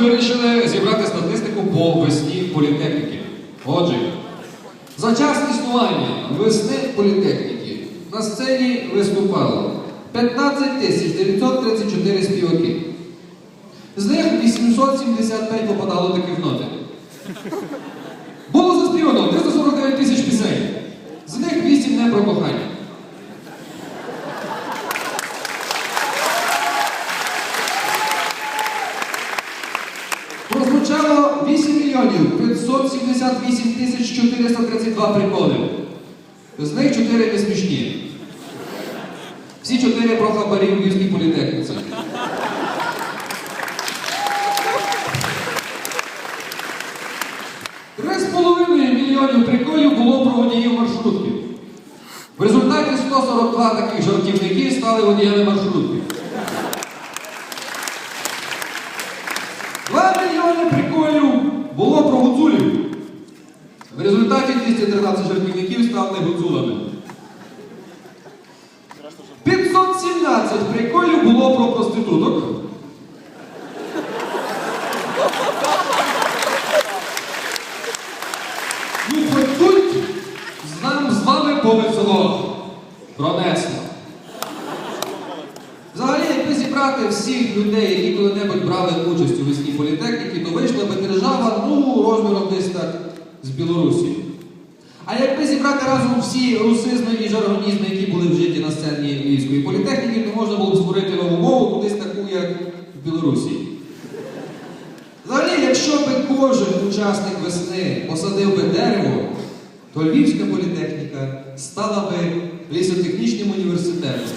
вирішили зібрати статистику по весні політехніки. Отже, за час існування весни політехніки на сцені виступало 15 тисяч 934 співаки. З них 875 попадало таких ноти. Було заспівано 349 тисяч пісень. З них 8 не про кохання. Прозвучало 8 мільйонів 578 тисяч 432 приколи. З них 4 не смішні. Всі 4 про хабарі в Львівській політехніці. Три з половиною мільйонів приколів було про водіїв маршрутки. В результаті 142 таких жартівники стали водіями маршрутки. 2 приколів було про гуцулів. В результаті 213 жартівників стали гуцулами. 517 приколів було про проституток. Ну, хоч тут з вами повезло. Пронесло. Взагалі, якби всіх людей, які коли-небудь брали участь у весній політехніці, то вийшла би держава, ну, розміром десь так з Білорусі. А якби зібрати разом всі русизми і жаргонізми, які були вжиті на сцені Львівської політехніки, то можна було б створити нову мову, десь таку, як в Білорусі. Взагалі, якщо би кожен учасник весни посадив би дерево, то Львівська політехніка стала би лісотехнічним університетом.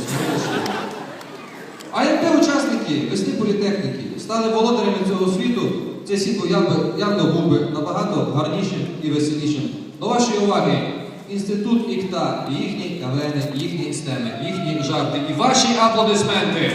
А якби політехніки стали володарями цього світу, це світло явно, явно був би набагато гарнішим і веселішим. До вашої уваги, інститут ІКТА, їхні кавени, їхні стеми, їхні жарти і ваші аплодисменти.